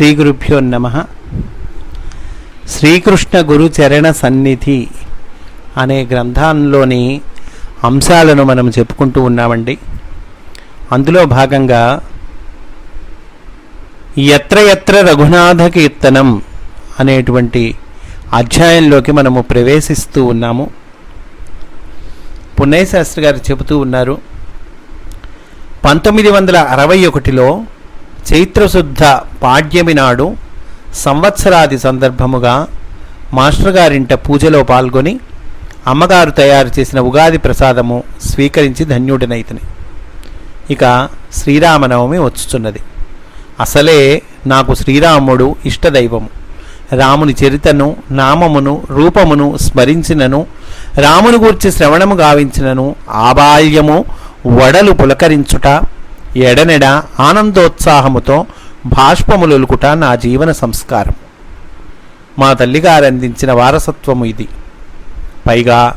శ్రీ గురుభ్యో నమ. శ్రీకృష్ణ గురు చరణ సన్నిధి అనే గ్రంథంలోని అంశాలను మనం చెప్పుకుంటూ ఉన్నామండి. అందులో భాగంగా ఎత్ర ఎత్ర రఘునాథ కీర్తనం అనేటువంటి అధ్యాయంలోకి మనము ప్రవేశిస్తూ ఉన్నాము. పుణ్యశాస్త్రి గారు చెబుతూ ఉన్నారు పంతొమ్మిది వందల అరవై ఒకటిలో చైత్రశుద్ధ పాడ్యమి నాడు సంవత్సరాది సందర్భముగా మాస్టర్ గారింట పూజలో పాల్గొని అమ్మగారు తయారు చేసిన ఉగాది ప్రసాదము స్వీకరించి ధన్యుడినైతని. ఇక శ్రీరామనవమి వచ్చుచున్నది. అసలే నాకు శ్రీరాముడు ఇష్టదైవము. రాముని చరితను నామమును రూపమును స్మరించినను రాముని గూర్చి శ్రవణము గావించినను ఆబాల్యము వడలు పులకరించుట ఎడనెడ ఆనందోత్సాహముతో బాష్పములొలుకుట నా జీవన సంస్కారం. మా తల్లిగారు అందించిన వారసత్వము ఇది. పైగా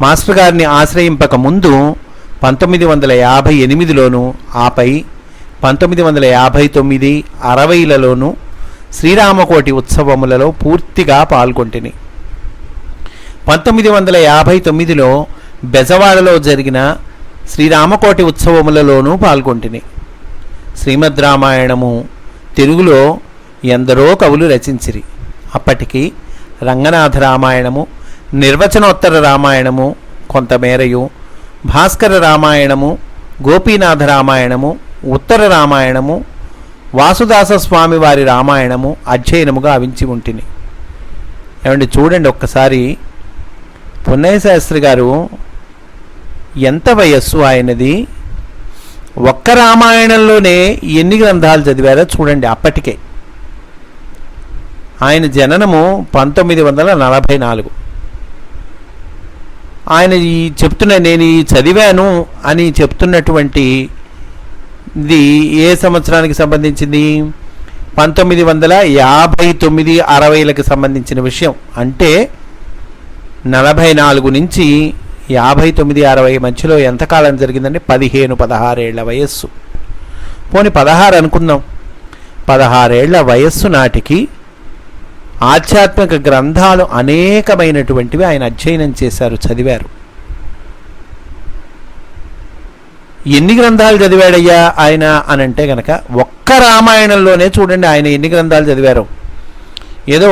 మాస్టర్ గారిని ఆశ్రయింపక ముందు పంతొమ్మిది వందల యాభై ఎనిమిదిలోను ఆపై పంతొమ్మిది వందల యాభై తొమ్మిది అరవైలలోనూ శ్రీరామకోటి ఉత్సవములలో పూర్తిగా పాల్గొంటిని. పంతొమ్మిది వందల యాభై తొమ్మిదిలో బెజవాడలో జరిగిన శ్రీరామకోటి ఉత్సవములలోనూ పాల్గొంటిని. శ్రీమద్ రామాయణము తెలుగులో ఎందరో కవులు రచించిరి. అప్పటికి రంగనాథ రామాయణము నిర్వచనోత్తర రామాయణము కొంతమేరయు భాస్కర రామాయణము గోపీనాథ రామాయణము ఉత్తర రామాయణము వాసుదాస స్వామి వారి రామాయణము అధ్యయనముగా అవించి ఉంటిని. ఏమండి చూడండి ఒక్కసారి. పున్నయ్య శాస్త్రి గారు ఎంత వయస్సు ఆయనది? ఒక్క రామాయణంలోనే ఎన్ని గ్రంథాలు చదివారో చూడండి అప్పటికే. ఆయన జననము పంతొమ్మిది వందల నలభై నాలుగు. ఆయన ఈ చెప్తున్న నేను ఈ చదివాను అని చెప్తున్నటువంటి ఇది ఏ సంవత్సరానికి సంబంధించింది? పంతొమ్మిది వందల యాభై తొమ్మిది అరవైలకు సంబంధించిన విషయం. అంటే నలభై నాలుగు నుంచి యాభై తొమ్మిది అరవై మధ్యలో ఎంతకాలం జరిగిందంటే పదిహేను పదహారేళ్ళ వయస్సు. పోని పదహారు అనుకుందాం. పదహారేళ్ళ వయస్సు నాటికి ఆధ్యాత్మిక గ్రంథాలు అనేకమైనటువంటివి ఆయన అధ్యయనం చేశారు చదివారు. ఎన్ని గ్రంథాలు చదివాడయ్యా ఆయన అని అంటే గనక ఒక్క రామాయణంలోనే చూడండి ఆయన ఎన్ని గ్రంథాలు చదివారు. ఏదో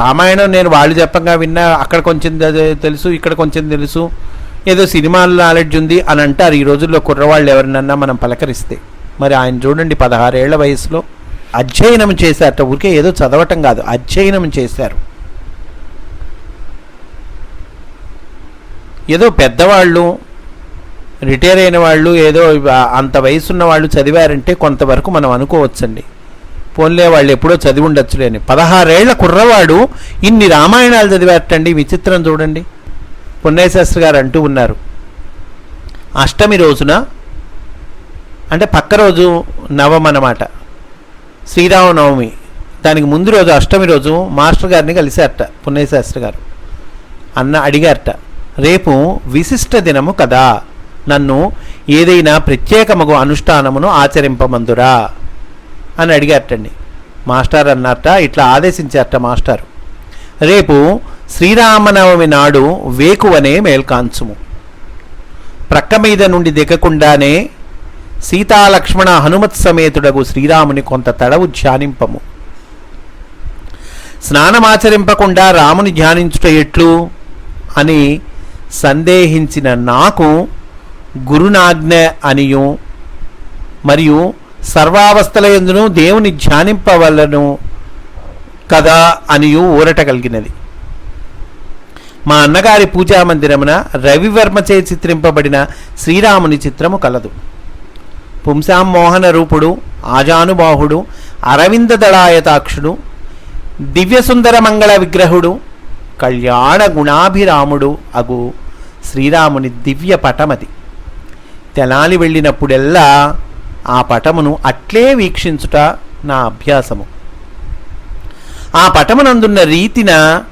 రామాయణం నేను వాళ్ళు చెప్పగా విన్నా అక్కడ కొంచెం తెలుసు ఇక్కడ కొంచెం తెలుసు. ఏదో సినిమాల నాలెడ్జ్ ఉంది అని అంటారు. ఈ రోజుల్లో కుర్రవాళ్ళు ఎవరినన్నా మనం పలకరిస్తే. మరి ఆయన చూడండి పదహారేళ్ళ వయసులో అధ్యయనం చేశారట. ఊరికే ఏదో చదవటం కాదు అధ్యయనం చేశారు. ఏదో పెద్దవాళ్ళు రిటైర్ అయిన వాళ్ళు ఏదో అంత వయసున్న వాళ్ళు చదివారంటే కొంతవరకు మనం అనుకోవచ్చండి. పోన్లే వాళ్ళు ఎప్పుడో చదివి ఉండొచ్చులేని పదహారేళ్ళ కుర్రవాడు ఇన్ని రామాయణాలు చదివేటండి విచిత్రం చూడండి. పుణ్యశాస్త్రి గారు అంటూ ఉన్నారు. అష్టమి రోజున అంటే పక్క రోజు నవం అన్నమాట. శ్రీరామనవమి. దానికి ముందు రోజు అష్టమి రోజు మాస్టర్ గారిని కలిశారట పుణ్యశాస్త్రి గారు. అన్న అడిగారట రేపు విశిష్ట దినము కదా? నన్ను ఏదైనా ప్రత్యేకమగు అనుష్ఠానమును ఆచరింపమందురా. అని అడిగారటండి. మాస్టర్ అన్నారట ఇట్లా ఆదేశించారట మాస్టారు. రేపు శ్రీరామనవమి నాడు వేకువనే మేల్కాంచుము. ప్రక్క మీద నుండి దిగకుండానే సీతాలక్ష్మణ హనుమత్ సమేతుడగు శ్రీరాముని కొంత తడవు ధ్యానింపము. స్నానమాచరింపకుండా రాముని ధ్యానించుట ఎట్లు? అని సందేహించిన నాకు గురునాజ్ఞ అనియు మరియు సర్వావస్థల ఎందును దేవుని ధ్యానింపవలను కదా అనియు ఊరట కలిగినది. మా అన్నగారి పూజా మందిరమున రవివర్మచే చిత్రింపబడిన శ్రీరాముని చిత్రము కలదు. పుంసాం మోహన రూపుడు ఆజానుబాహుడు అరవింద దళాయతాక్షుడు దివ్యసుందర మంగళ విగ్రహుడు కళ్యాణ గుణాభిరాముడు అగు శ్రీరాముని దివ్య పటమది. తెనాలి వెళ్ళినప్పుడెల్లా ఆ పటమును అట్లే వీక్షించుట నా అభ్యాసము. ఆ పటమునందున్న రీతిన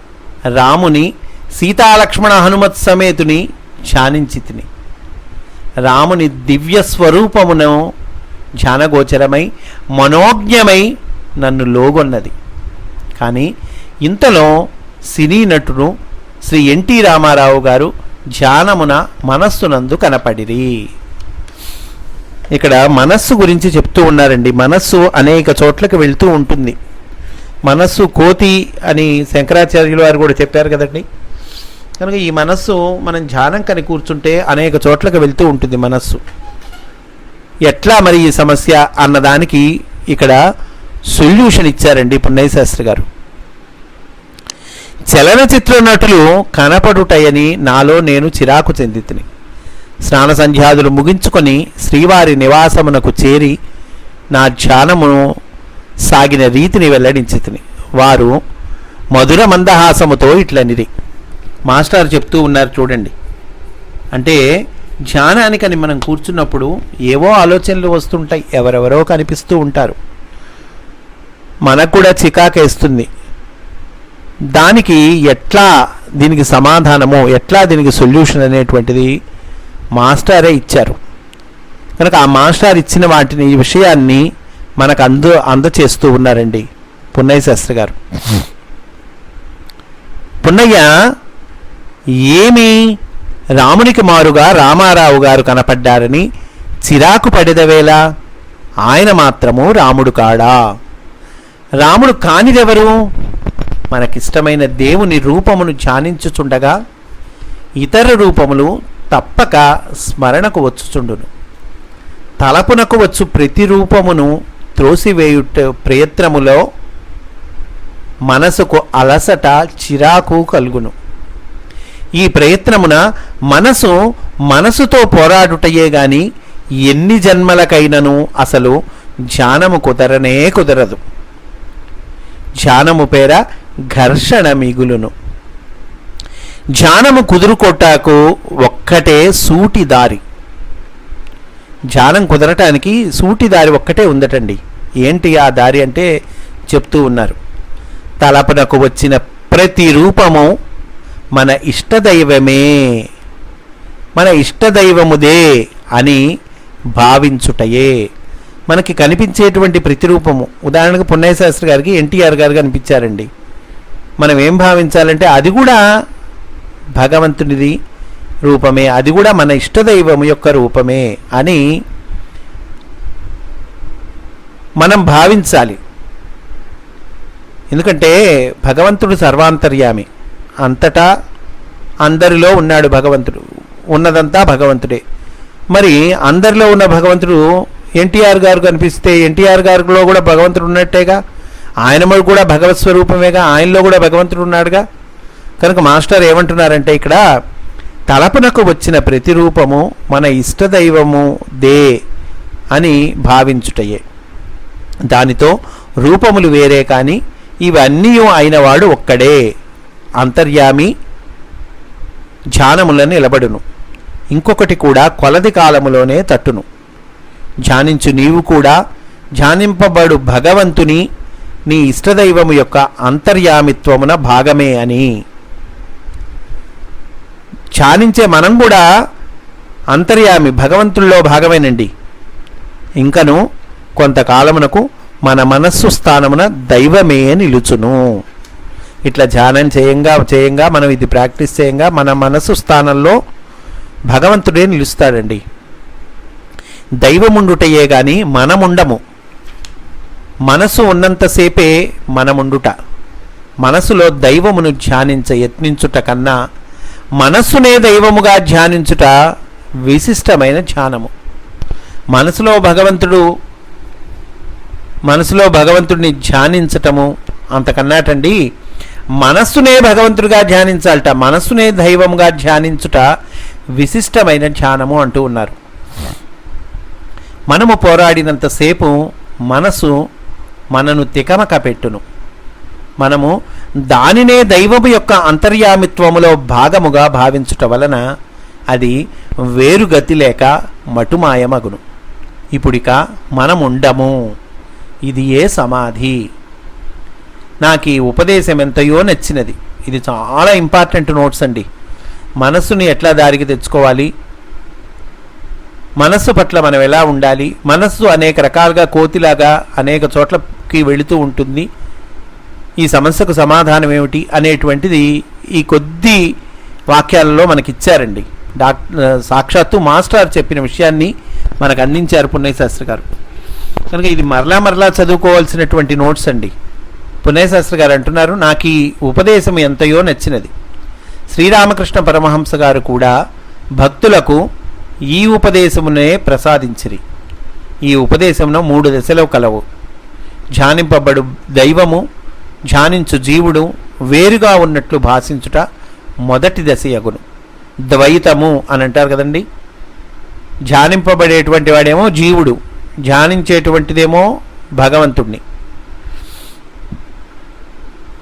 రాముని సీతాలక్ష్మణ హనుమత్ సమేతుని ధ్యానించి తిని. రాముని దివ్య స్వరూపమును ధ్యానగోచరమై మనోజ్ఞమై నన్ను లోగొన్నది. కానీ ఇంతలో సినీ నటుడు శ్రీ ఎన్టీ రామారావు గారు ధ్యానమున మనస్సునందు కనపడిరి. ఇక్కడ మనస్సు గురించి చెప్తూ ఉన్నారండి. మనస్సు అనేక చోట్లకు వెళ్తూ ఉంటుంది. మనస్సు కోతి అని శంకరాచార్యులు వారు కూడా చెప్పారు కదండి. కనుక ఈ మనస్సు మనం ధ్యానం కని కూర్చుంటే అనేక చోట్లకు వెళ్తూ ఉంటుంది మనస్సు. ఎట్లా మరి ఈ సమస్య అన్నదానికి ఇక్కడ సొల్యూషన్ ఇచ్చారండి పున్నయ్య శాస్త్రి గారు. చలనచిత్ర నటులు కనపడుటయని నాలో నేను చిరాకు చెందితిని. స్నాన సంధ్యాదులు ముగించుకొని శ్రీవారి నివాసమునకు చేరి నా ధ్యానమును సాగిన రీతిని వెల్లడించితిని. వారు మధుర మందహాసముతో ఇట్లనిది మాస్టర్ చెప్తూ ఉన్నారు చూడండి. అంటే ధ్యానానికని మనం కూర్చున్నప్పుడు ఏవో ఆలోచనలు వస్తుంటాయి ఎవరెవరో కనిపిస్తూ ఉంటారు. మనకు కూడా చికాకేస్తుంది. దానికి ఎట్లా దీనికి సమాధానము ఎట్లా దీనికి సొల్యూషన్ అనేటువంటిది మాస్టారే ఇచ్చారు. కనుక ఆ మాస్టర్ ఇచ్చిన వాటిని ఈ విషయాన్ని మనకు అందు అందచేస్తూ ఉన్నారండి పున్నయ్య శాస్త్రి గారు. పున్నయ్య ఏమి రామునికి మారుగా రామారావు గారు కనపడ్డారని చిరాకు పడేదవేళ ఆయన మాత్రము రాముడు కాడా? రాముడు కానిదెవరు? మనకిష్టమైన దేవుని రూపమును ధ్యానించుచుండగా ఇతర రూపములు తప్పక స్మరణకు వచ్చుచుండును. తలపునకు వచ్చు ప్రతి రూపమును త్రోసివేయుట ప్రయత్నములో మనసుకు అలసట చిరాకు కలుగును. ఈ ప్రయత్నమున మనసు మనసుతో పోరాడుటయే గాని ఎన్ని జన్మలకైనను అసలు ధ్యానము కుదరనే కుదరదు. ధ్యానము పేర ఘర్షణ మిగులును. ధ్యానము కుదురుకొట్టాకు ఒక్కటే సూటి దారి. ధ్యానం కుదరటానికి సూటి దారి ఒక్కటే ఉందటండి. ఏంటి ఆ దారి అంటే చెప్తూ ఉన్నారు. తలపనకు వచ్చిన ప్రతి రూపము మన ఇష్టదైవమే మన ఇష్టదైవముదే అని భావించుటయే. మనకి కనిపించేటువంటి ప్రతిరూపము ఉదాహరణకు పున్నయ్య శాస్త్రి గారికి ఎన్టీఆర్ గారు కనిపించారండి. మనం ఏం భావించాలంటే అది కూడా భగవంతునిది రూపమే. అది కూడా మన ఇష్టదైవము యొక్క రూపమే అని మనం భావించాలి. ఎందుకంటే భగవంతుడు సర్వాంతర్యామి. అంతటా అందరిలో ఉన్నాడు భగవంతుడు. ఉన్నదంతా భగవంతుడే. మరి అందరిలో ఉన్న భగవంతుడు ఎన్టీఆర్ గారు కనిపిస్తే ఎన్టీఆర్ గారిలో కూడా భగవంతుడు ఉన్నట్టేగా? ఆయన కూడా భగవత్ స్వరూపమేగా? ఆయనలో కూడా భగవంతుడు ఉన్నాడుగా? కనుక మాస్టర్ ఏమంటున్నారంటే ఇక్కడ తలపునకు వచ్చిన ప్రతిరూపము మన ఇష్టదైవము దే అని భావించుటయే. దానితో రూపములు వేరే కానీ ఇవన్నీ అయినవాడు ఒక్కడే. అంతర్యామి ధ్యానములను నిలబడును. ఇంకొకటి కూడా కొలది కాలములోనే తట్టును. ధ్యానించు నీవు కూడా ధ్యానింపబడు భగవంతుని నీ ఇష్టదైవము యొక్క అంతర్యామిత్వమున భాగమే అని. ఛానించే మనం కూడా అంతర్యామి భగవంతుల్లో భాగమేనండి. ఇంకను కొంతకాలమునకు మన మనస్సు స్థానమున దైవమే నిలుచును. ఇట్లా ధ్యానం చేయంగా చేయంగా మనం ఇది ప్రాక్టీస్ చేయంగా మన మనస్సు స్థానంలో భగవంతుడే నిలుస్తాడండి. దైవముండుటయే కానీ మనముండము. మనసు ఉన్నంతసేపే మనముండుట. మనసులో దైవమును ధ్యానించ యత్నించుట కన్నా మనస్సునే దైవముగా ధ్యానించుట విశిష్టమైన ధ్యానము. మనసులో భగవంతుడు మనసులో భగవంతుడిని ధ్యానించటము అంతకన్నాటండి. మనస్సునే భగవంతుడిగా ధ్యానించాలట మనస్సునే దైవముగా ధ్యానించుట విశిష్టమైన ధ్యానము అంటూ ఉన్నారు. మనము పోరాడినంతసేపు మనసు మనను తికమక పెట్టును. మనము దానినే దైవము యొక్క అంతర్యామిత్వములో భాగముగా భావించుట వలన అది వేరుగతి లేక మటుమాయమగును. ఇప్పుడిక మనముండము. ఇది ఏ సమాధి? నాకు ఈ ఉపదేశం ఎంతయో నచ్చినది. ఇది చాలా ఇంపార్టెంట్ నోట్స్ అండి. మనస్సుని ఎట్లా దారికి తెచ్చుకోవాలి? మనస్సు పట్ల మనం ఎలా ఉండాలి? మనస్సు అనేక రకాలుగా కోతిలాగా అనేక చోట్లకి వెళుతూ ఉంటుంది. ఈ సమస్యకు సమాధానం ఏమిటి అనేటువంటిది ఈ కొద్ది వాక్యాలలో మనకి ఇచ్చారండి డాక్టర్ సాక్షాత్తు మాస్టర్ చెప్పిన విషయాన్ని మనకు అందించారు పున్నయ్య శాస్త్రి గారు. కనుక ఇది మరలా మరలా చదువుకోవాల్సినటువంటి నోట్స్ అండి. పున్నయ్య శాస్త్రి గారు అంటున్నారు నాకు ఈ ఉపదేశం ఎంతయో నచ్చినది. శ్రీరామకృష్ణ పరమహంస గారు కూడా భక్తులకు ఈ ఉపదేశమునే ప్రసాదించిరి. ఈ ఉపదేశమును మూడు దశలో కలవు. ధ్యానింపబడు దైవము ధ్యానించు జీవుడు వేరుగా ఉన్నట్లు భాషించుట మొదటి దశ యగును ద్వైతము అని అంటారు కదండి. ధ్యానింపబడేటువంటి వాడేమో జీవుడు ధ్యానించేటువంటిదేమో భగవంతుణ్ణి.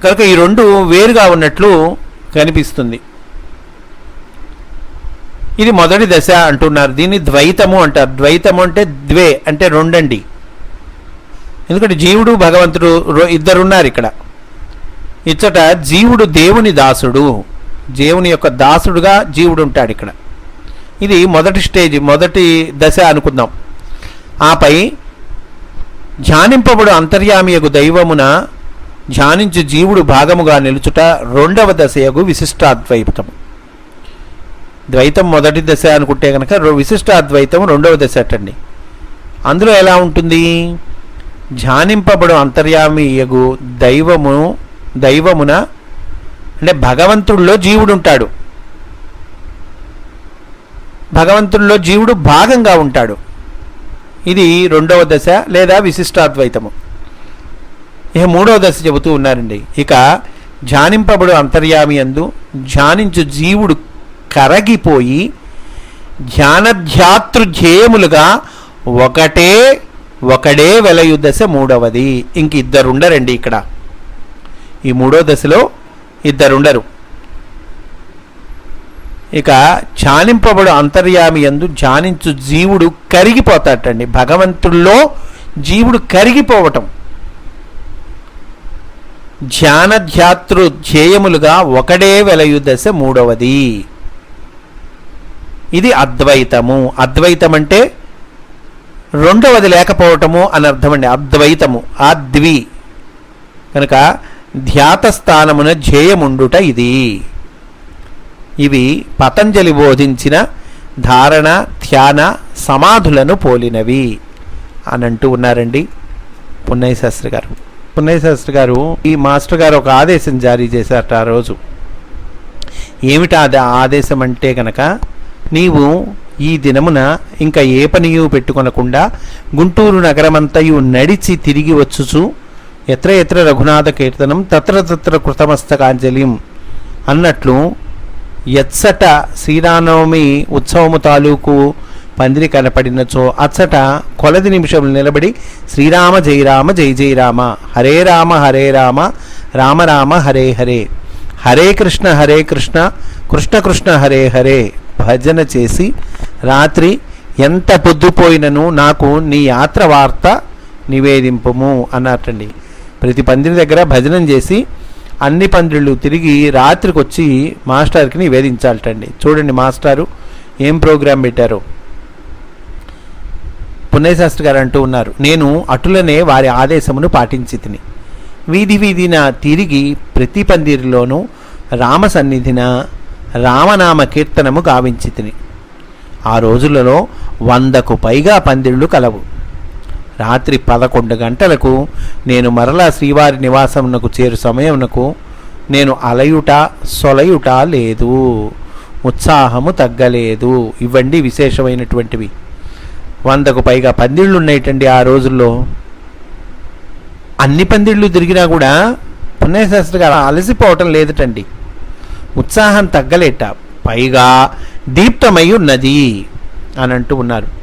కనుక ఈ రెండు వేరుగా ఉన్నట్లు కనిపిస్తుంది. ఇది మొదటి దశ అంటున్నారు. దీన్ని ద్వైతము అంటారు. ద్వైతము అంటే ద్వే అంటే రెండండి. ఎందుకంటే జీవుడు భగవంతుడు ఇద్దరున్నారు ఇక్కడ. ఇచ్చట జీవుడు దేవుని దాసుడు. దేవుని యొక్క దాసుడుగా జీవుడు ఉంటాడు ఇక్కడ. ఇది మొదటి స్టేజ్ మొదటి దశ అనుకుందాం. ఆపై ధ్యానింపబడు అంతర్యామియగు దైవమున ధ్యానించు జీవుడు భాగముగా నిలుచుట రెండవ దశయగు విశిష్టాద్వైతం ద్వైతం మొదటి దశ అనుకుంటే కనుక విశిష్టాద్వైతం రెండవ దశ అటండి. అందులో ఎలా ఉంటుంది? ధ్యానింపబడు అంతర్యామియగు దైవము దైవమున అంటే భగవంతుడిలో జీవుడు ఉంటాడు భగవంతుడిలో జీవుడు భాగంగా ఉంటాడు. ఇది రెండవ దశ లేదా విశిష్టాద్వైతము. ఇక మూడవ దశ చెబుతూ ఉన్నారండి. ఇక ధ్యానింపబడు అంతర్యామి అందు ధ్యానించు జీవుడు కరగిపోయి ధ్యానధ్యాతృధ్యేయములుగా ఒకటే ఒకడే వెలయు దశ మూడవది. ఇంక ఇద్దరుండరండి ఇక్కడ. ఈ మూడో దశలో ఇద్దరుండరు. ఇక ఛానింపబడు అంతర్యామి ఎందు ఛానించు జీవుడు కరిగిపోతాటండి భగవంతుల్లో జీవుడు కరిగిపోవటం. ధ్యానధ్యాతృ ధ్యేయములుగా ఒకడే వెలయు దశ మూడవది. ఇది అద్వైతము. అద్వైతం అంటే రెండవది లేకపోవటము అని అర్థమండి అద్వైతము. ఆ ద్వి. కనుక ధ్యాతస్థానమున ధ్యేయముండుట ఇది. ఇవి పతంజలి బోధించిన ధారణ ధ్యాన సమాధులను పోలినవి. అని అంటూ ఉన్నారండి పున్నయ్య శాస్త్రి గారు. పున్నయ్య శాస్త్రి గారు ఈ మాస్టర్ గారు ఒక ఆదేశం జారీ చేశారట ఆ రోజు. ఏమిటి అది ఆదేశం అంటే కనుక నీవు ఈ దినమున ఇంకా ఏ పనియు పెట్టుకొనకుండా గుంటూరు నగరమంతయు నడిచి తిరిగి వచ్చుచు ఎత్ర ఎత్ర రఘునాథ కీర్తనం తత్ర తత్ర కృతమస్తకాంజలిం అన్నట్లు ఎత్సట శ్రీరామనవమి ఉత్సవము తాలూకు పందిరి కనపడినచో అచ్చట కొలది నిమిషములు నిలబడి శ్రీరామ జై రామ జై జై రామ హరే రామ హరే రామ రామ రామ హరే హరే హరే కృష్ణ హరే కృష్ణ కృష్ణ కృష్ణ హరే హరే భజన చేసి రాత్రి ఎంత పొద్దుపోయినను నాకు నీ యాత్ర వార్త నివేదింపము అన్నట్టండి. ప్రతి పందిరి దగ్గర భజనం చేసి అన్ని పందిళ్ళు తిరిగి రాత్రికి వచ్చి మాస్టర్కి నివేదించాలటండి. చూడండి మాస్టారు ఏం ప్రోగ్రాం పెట్టారు. పుణ్యశాస్త్రి గారు అంటూ ఉన్నారు నేను అటులనే వారి ఆదేశమును పాటించి తిని వీధి వీధిన తిరిగి ప్రతి పందిరిలోనూ రామ సన్నిధిన రామనామ కీర్తనము గావించి తిని ఆ రోజులలో వందకు పైగా పందిళ్ళు కలవు. రాత్రి పదకొండు గంటలకు నేను మరలా శ్రీవారి నివాసమునకు చేరు సమయమునకు నేను అలయుట సొలయుట లేదు. ఉత్సాహము తగ్గలేదు. ఇవ్వండి విశేషమైనటువంటివి. వందకు పైగా పందిళ్ళు ఉన్నాయిటండి ఆ రోజుల్లో. అన్ని పందిళ్ళు తిరిగినా కూడా పుణ్యశాస్త్రి గారు అలసిపోవటం లేదుటండి. ఉత్సాహం తగ్గలేట. పైగా దీప్తమై ఉన్నది అని అంటూ ఉన్నారు.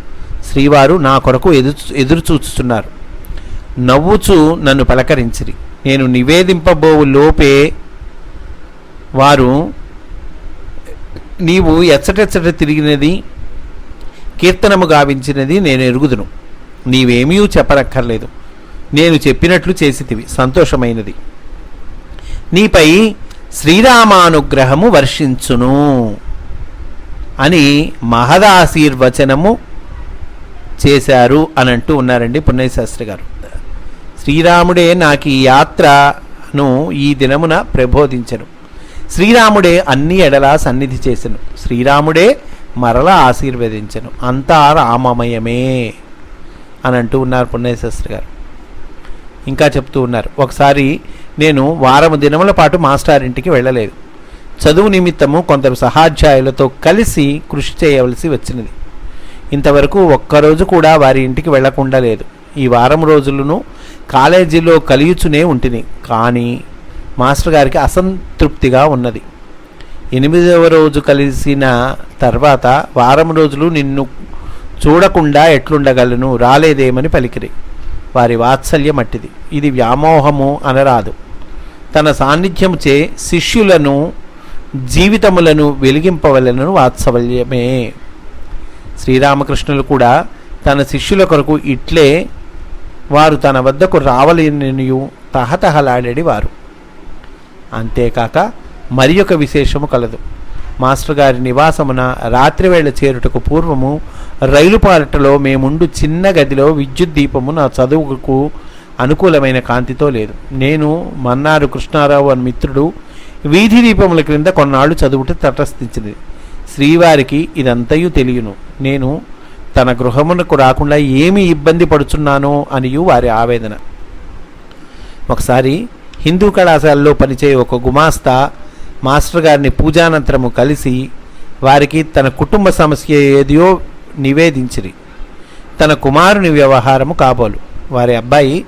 శ్రీవారు నా కొరకు ఎదురు ఎదురు చూస్తున్నారు నవ్వుచు నన్ను పలకరించిరి. నేను నివేదింపబోవు లోపే వారు నీవు ఎచ్చటెచ్చట తిరిగినది కీర్తనము గావించినది నేను ఎరుగుదును. నీవేమీ చెప్పనక్కర్లేదు. నేను చెప్పినట్లు చేసితివి సంతోషమైనది. నీపై శ్రీరామానుగ్రహము వర్షించును అని మహదాశీర్వచనము చేశారు అని అంటూ ఉన్నారండి పుణ్యశాస్త్రి గారు. శ్రీరాముడే నాకు ఈ యాత్రను ఈ దినమున ప్రబోధించను. శ్రీరాముడే అన్ని ఎడలా సన్నిధి చేసెను. శ్రీరాముడే మరలా ఆశీర్వదించను. అంతా రామమయమే అని అంటూ ఉన్నారు పుణ్యశాస్త్రి గారు. ఇంకా చెప్తూ ఉన్నారు. ఒకసారి నేను వారం దినముల పాటు మాస్టర్ ఇంటికి వెళ్ళలేదు. చదువు నిమిత్తము కొందరు సహాధ్యాయులతో కలిసి కృషి చేయవలసి వచ్చినది. ఇంతవరకు ఒక్కరోజు కూడా వారి ఇంటికి వెళ్ళకుండా లేదు. ఈ వారం రోజులను కాలేజీలో కలియుచునే ఉంటుంది కానీ మాస్టర్ గారికి అసంతృప్తిగా ఉన్నది. ఎనిమిదవ రోజు కలిసిన తర్వాత వారం రోజులు నిన్ను చూడకుండా ఎట్లుండగలను రాలేదేమని పలికిరి. వారి వాత్సల్యం అట్టిది. ఇది వ్యామోహము అనరాదు. తన సాన్నిధ్యముచే శిష్యులను జీవితములను వెలిగింపవలను వాత్సల్యమే. శ్రీరామకృష్ణులు కూడా తన శిష్యుల కొరకు ఇట్లే వారు తన వద్దకు రావలేనియు తహతహలాడేడి వారు అంతేకాక మరి ఒక విశేషము కలదు. మాస్టర్ గారి నివాసమున రాత్రివేళ చేరుటకు పూర్వము రైలు పాలటలో మేముండు చిన్న గదిలో విద్యుత్ దీపము నా చదువుకు అనుకూలమైన కాంతితో లేదు. నేను మన్నారు కృష్ణారావు అని మిత్రుడు వీధి దీపముల క్రింద కొన్నాళ్ళు చదువుట తటస్థించింది శ్రీవారికి ఇదంతయు తెలియను. నేను తన గృహమునకు రాకుండా ఏమి ఇబ్బంది పడుచున్నానో అనియు వారి ఆవేదన. ఒకసారి హిందూ కళాశాలలో పనిచేయ ఒక గుమాస్తా మాస్టర్ గారిని పూజానంతరము కలిసి వారికి తన కుటుంబ సమస్య ఏదియో నివేదించిరి. తన కుమారుని వ్యవహారము కాబోలు. వారి అబ్బాయి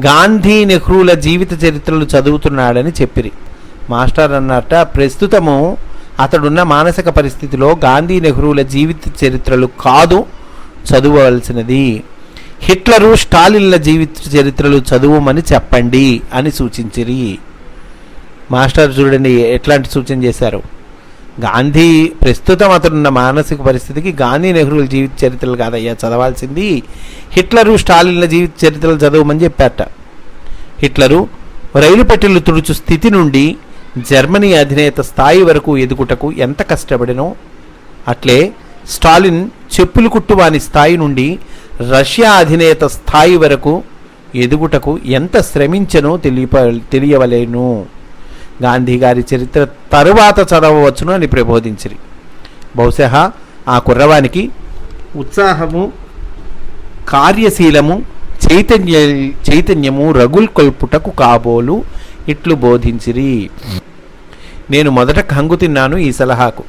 గాంధీ నెహ్రూల జీవిత చరిత్రలు చదువుతున్నాడని చెప్పిరి. మాస్టర్ అన్నట్ట ప్రస్తుతము అతడున్న మానసిక పరిస్థితిలో గాంధీ నెహ్రూల జీవిత చరిత్రలు కాదు చదవవలసినది హిట్లరు స్టాలిన్ల జీవిత చరిత్రలు చదువుమని చెప్పండి అని సూచించిరి. మాస్టర్ చూడండి ఎట్లాంటి సూచన చేశారు? గాంధీ ప్రస్తుతం అతనున్న మానసిక పరిస్థితికి గాంధీ నెహ్రూల జీవిత చరిత్రలు కాదయ్యా చదవాల్సింది. హిట్లరు స్టాలిన్ల జీవిత చరిత్రలు చదవమని చెప్పారట. హిట్లరు రైలు పెట్టెలు తుడుచు స్థితి నుండి జర్మనీ అధినేత స్థాయి వరకు ఎదుగుటకు ఎంత కష్టపడినో అట్లే స్టాలిన్ చెప్పులు కుట్టువాని స్థాయి నుండి రష్యా అధినేత స్థాయి వరకు ఎదుగుటకు ఎంత శ్రమించనో తెలియప తెలియవలేను. గాంధీ గారి చరిత్ర తరువాత చదవవచ్చును అని ప్రబోధించిరి. బహుశా ఆ కుర్రవానికి ఉత్సాహము కార్యశీలము చైతన్య చైతన్యము రగుల్ కొల్పుటకు కాబోలు ఇట్లు బోధించిరి. నేను మొదట కంగు తిన్నాను ఈ సలహాకు.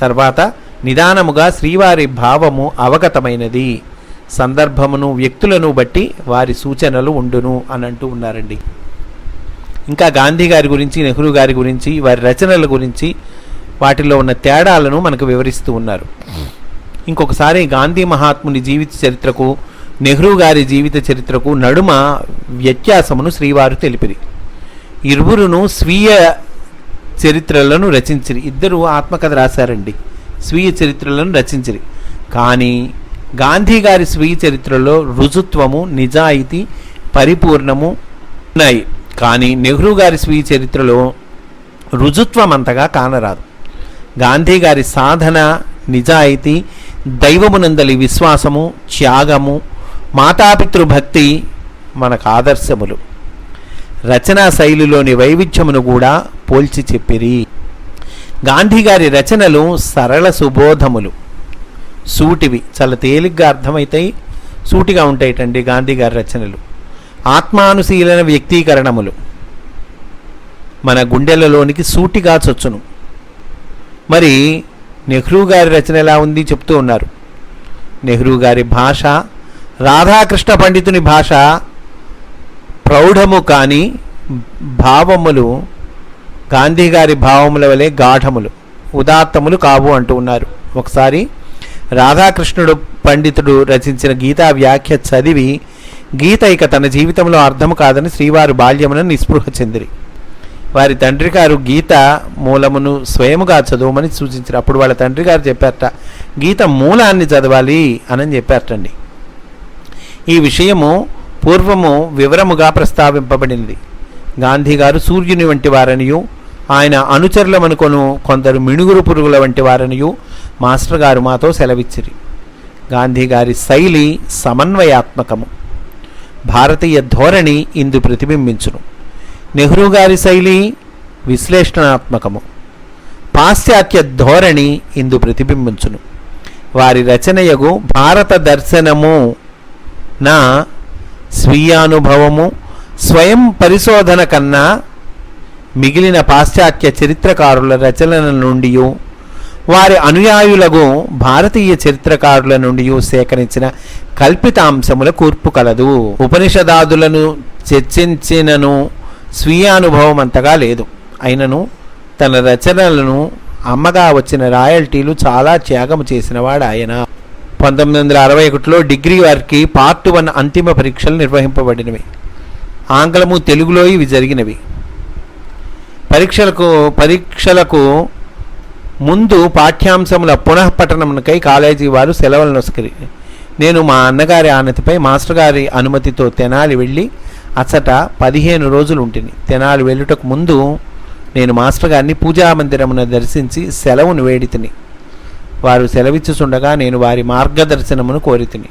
తర్వాత నిదానముగా శ్రీవారి భావము అవగతమైనది. సందర్భమును వ్యక్తులను బట్టి వారి సూచనలు ఉండును అని అంటూ ఉన్నారండి. ఇంకా గాంధీ గారి గురించి నెహ్రూ గారి గురించి వారి రచనల గురించి వాటిలో ఉన్న తేడాలను మనకు వివరిస్తూ ఉన్నారు. ఇంకొకసారి గాంధీ మహాత్ముని జీవిత చరిత్రకు నెహ్రూ గారి జీవిత చరిత్రకు నడుమ వ్యత్యాసమును శ్రీవారు తెలిపిరి. ఇరువురును స్వీయ చరిత్రలను రచించిరి. ఇద్దరు ఆత్మకథ రాశారండి. స్వీయ చరిత్రలను రచించిరి. కానీ గాంధీ గారి స్వీయ చరిత్రలో రుజుత్వము నిజాయితీ పరిపూర్ణము ఉన్నాయి. కానీ నెహ్రూ గారి స్వీయ చరిత్రలో రుజుత్వం అంతగా కానరాదు. గాంధీ గారి సాధన నిజాయితీ దైవమునందలి విశ్వాసము త్యాగము మాతాపితృభక్తి మనకు ఆదర్శములు. రచనా శైలిలోని వైవిధ్యమును కూడా పోల్చి చెప్పిరి. గాంధీగారి రచనలు సరళ సుబోధములు. సూటివి చాలా తేలిగ్గా అర్థమవుతాయి సూటిగా ఉంటాయిటండి గాంధీ గారి రచనలు. ఆత్మానుశీలన వ్యక్తీకరణములు. మన గుండెలలోనికి సూటిగా చొచ్చును. మరి నెహ్రూ గారి రచన ఎలా ఉంది చెప్తూ ఉన్నారు. నెహ్రూ గారి భాష రాధాకృష్ణ పండితుని భాష ప్రౌఢము కానీ భావములు గాంధీ గారి భావముల వలె గాఢములు ఉదాత్తములు కావు అంటూ ఉన్నారు. ఒకసారి రాధాకృష్ణుడు పండితుడు రచించిన గీతా వ్యాఖ్య చదివి గీత ఇక తన జీవితంలో అర్థము కాదని శ్రీవారు బాల్యమున నిస్పృహ చెందిరి. వారి తండ్రి గారు గీత మూలమును స్వయముగా చదవమని సూచించారు. అప్పుడు వాళ్ళ తండ్రి గారు చెప్పారట గీత మూలాన్ని చదవాలి అని చెప్పారటండి. ఈ విషయము పూర్వము వివరముగా ప్రస్తావింపబడింది. గాంధీగారు సూర్యుని వంటి వారనియు ఆయన అనుచరులమనుకొను కొందరు మిణుగురు పురుగుల వంటి వారనియు మాస్టర్ గారు మాతో సెలవిచ్చిరి. గాంధీ గారి శైలి సమన్వయాత్మకము. భారతీయ ధోరణి ఇందు ప్రతిబింబించును. నెహ్రూ గారి శైలి విశ్లేషణాత్మకము. పాశ్చాత్య ధోరణి ఇందు ప్రతిబింబించును. వారి రచనయగు భారత దర్శనము నా స్వీయానుభవము స్వయం పరిశోధన కన్నా మిగిలిన పాశ్చాత్య చరిత్రకారుల రచనల నుండి వారి అనుయాయులకు భారతీయ చరిత్రకారుల నుండి సేకరించిన కల్పితాంశముల కూర్పు కలదు. ఉపనిషదాదులను చర్చించినను స్వీయానుభవం అంతగా లేదు. అయినను తన రచనలను అమ్మగా వచ్చిన రాయల్టీలు చాలా త్యాగము చేసినవాడు ఆయన పంతొమ్మిది వందల అరవై ఒకటిలో డిగ్రీ వారికి పార్ట్ వన్ అంతిమ పరీక్షలు నిర్వహింపబడినవి. ఆంగ్లము తెలుగులో ఇవి జరిగినవి. పరీక్షలకు పరీక్షలకు ముందు పాఠ్యాంశముల పునఃపఠనమునకై కాలేజీ వారు సెలవులను నొసకరి. నేను మా అన్నగారి ఆనతిపై మాస్టర్ గారి అనుమతితో తెనాలి వెళ్ళి అచ్చట పదిహేను రోజులు ఉంటుంది తెనాలి వెళ్ళుటకు ముందు నేను మాస్టర్ గారిని పూజా మందిరమున దర్శించి సెలవును వేడితిని వారు సెలవిచ్చుచుండగా నేను వారి మార్గదర్శనమును కోరితిని.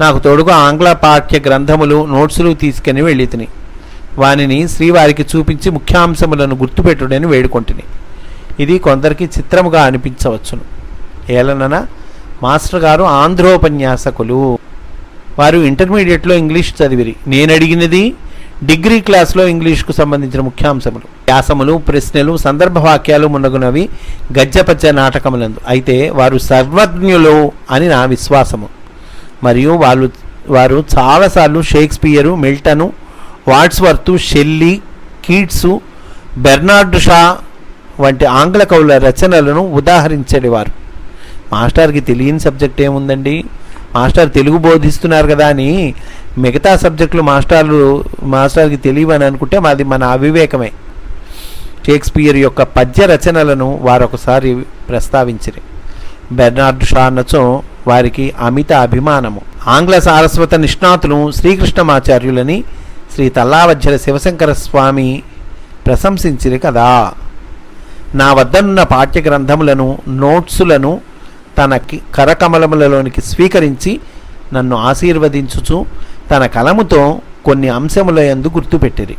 నాకు తోడుగా ఆంగ్ల పాఠ్య గ్రంథములు నోట్సులు తీసుకుని వెళ్ళితిని. వానిని శ్రీవారికి చూపించి ముఖ్యాంశములను గుర్తుపెట్టుడని వేడుకొంటిని. ఇది కొందరికి చిత్రముగా అనిపించవచ్చును. ఏలనన మాస్టర్ గారు ఆంధ్రోపన్యాసకులు. వారు ఇంటర్మీడియట్లో ఇంగ్లీష్ చదివిరి. నేను అడిగినది డిగ్రీ క్లాస్లో ఇంగ్లీష్కు సంబంధించిన ముఖ్యాంశములు. వ్యాసములు ప్రశ్నలు సందర్భ వాక్యాలు గజ్జపచ్చ నాటకములందు. అయితే వారు సర్వజ్ఞులు అని నా విశ్వాసము. మరియు వాళ్ళు వారు చాలాసార్లు Shakespeare Milton Wordsworth Shelley Keats Bernard Shaw వంటి ఆంగ్ల కవుల రచనలను ఉదాహరించేవారు. మాస్టర్కి తెలియని సబ్జెక్ట్ ఏముందండి? మాస్టర్ తెలుగు బోధిస్తున్నారు కదా అని మిగతా సబ్జెక్టులు మాస్టర్లు మాస్టర్కి తెలియవని అనుకుంటే మాది మన అవివేకమే. షేక్స్పియర్ యొక్క పద్య రచనలను వారొకసారి ప్రస్తావించిరి. బెర్నార్డ్ షా వారికి అమిత అభిమానము. ఆంగ్ల సారస్వత నిష్ణాతులు శ్రీకృష్ణమాచార్యులని శ్రీ తల్లావజ్జల శివశంకర స్వామి ప్రశంసించిరి కదా. నా వద్దనున్న పాఠ్య గ్రంథములను నోట్సులను తన కరకమలములలోనికి స్వీకరించి నన్ను ఆశీర్వదించుచు తన కలముతో కొన్ని అంశముల యందు గుర్తుపెట్టిరి.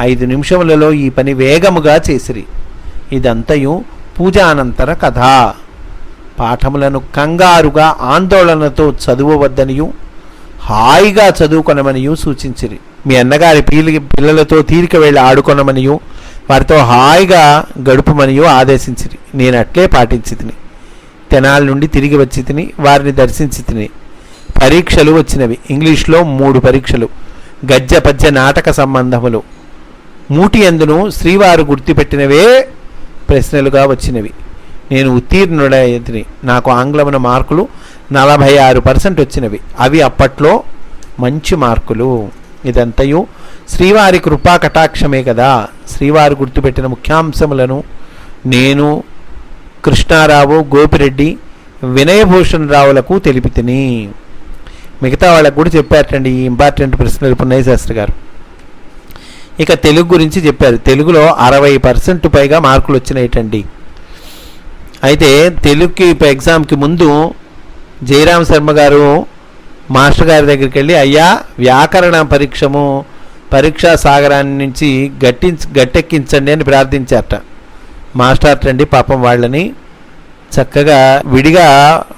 ఐదు నిమిషములలో ఈ పని వేగముగా చేసిరి. ఇదంతయు పూజానంతర కథ. పాఠములను కంగారుగా ఆందోళనతో చదువవద్దనియు హాయిగా చదువుకొనమనియు సూచించిరి. మీ అన్నగారి పీలి పిల్లలతో తీరిక వెళ్ళి ఆడుకొనమనియు వారితో హాయిగా గడుపమనియు ఆదేశించిరి. నేను అట్లే పాటించి తిని తెనాల నుండి తిరిగి వచ్చి తిని వారిని దర్శించి తిని పరీక్షలు వచ్చినవి. ఇంగ్లీష్లో మూడు పరీక్షలు. గద్య పద్య నాటక సంబంధములు. మూటి అందును శ్రీవారు గుర్తుపెట్టినవే ప్రశ్నలుగా వచ్చినవి. నేను ఉత్తీర్ణుడైతిని. నాకు ఆంగ్లమున మార్కులు నలభై ఆరు పర్సెంట్ వచ్చినవి. అవి అప్పట్లో మంచి మార్కులు. ఇదంతయు శ్రీవారి కృపా కటాక్షమే కదా. శ్రీవారు గుర్తుపెట్టిన ముఖ్యాంశములను నేను కృష్ణారావు గోపిరెడ్డి వినయభూషణ్ రావులకు తెలిపితిని. మిగతా వాళ్ళకు కూడా చెప్పారటండి. ఈ ఇంపార్టెంట్ ప్రశ్నలు పున్నయ్య శాస్త్రి గారు. ఇక తెలుగు గురించి చెప్పారు. తెలుగులో అరవై పర్సెంట్ పైగా మార్కులు వచ్చినాయిటండి. అయితే తెలుగుకి ఇప్పుడు ఎగ్జామ్కి ముందు జయరామ్ శర్మ గారు మాస్టర్ గారి దగ్గరికి వెళ్ళి అయ్యా వ్యాకరణ పరీక్షము పరీక్షా సాగరాన్ని నుంచి గట్టించి గట్టెక్కించండి అని ప్రార్థించారట. మాస్టర్ అండి పాపం వాళ్ళని చక్కగా విడిగా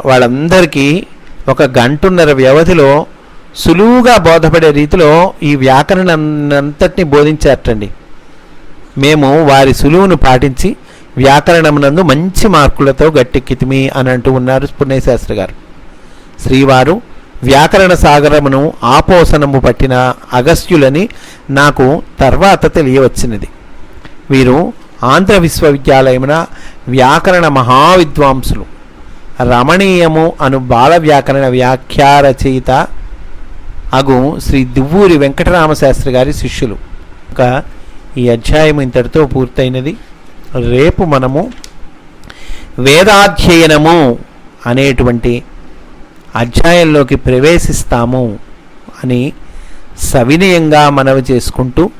వాళ్ళందరికీ ఒక గంటున్నర వ్యవధిలో సులువుగా బోధపడే రీతిలో ఈ వ్యాకరణంతటిని బోధించేటండి మేము వారి సులువును పాటించి వ్యాకరణమునందు మంచి మార్కులతో గట్టెక్కితిమి అని అంటూ ఉన్నారు పుణ్యశాస్త్రి గారు. శ్రీవారు వ్యాకరణ సాగరమును ఆపోసనము పట్టిన అగస్త్యులని నాకు తర్వాత తెలియవచ్చినది. వీరు ఆంధ్ర విశ్వవిద్యాలయమున వ్యాకరణ మహావిద్వాంసులు. రమణీయము అను బాల వ్యాకరణ వ్యాఖ్యా రచయిత అగు శ్రీ దువ్వూరి వెంకటరామశాస్త్రి గారి శిష్యులు. ఇంకా ఈ అధ్యాయం ఇంతటితో పూర్తయినది. రేపు మనము వేదాధ్యయనము అనేటువంటి అధ్యాయంలోకి ప్రవేశిస్తాము అని సవినయంగా మనవి చేసుకుంటూ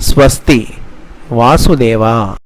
స్వస్తి వాసుదేవా.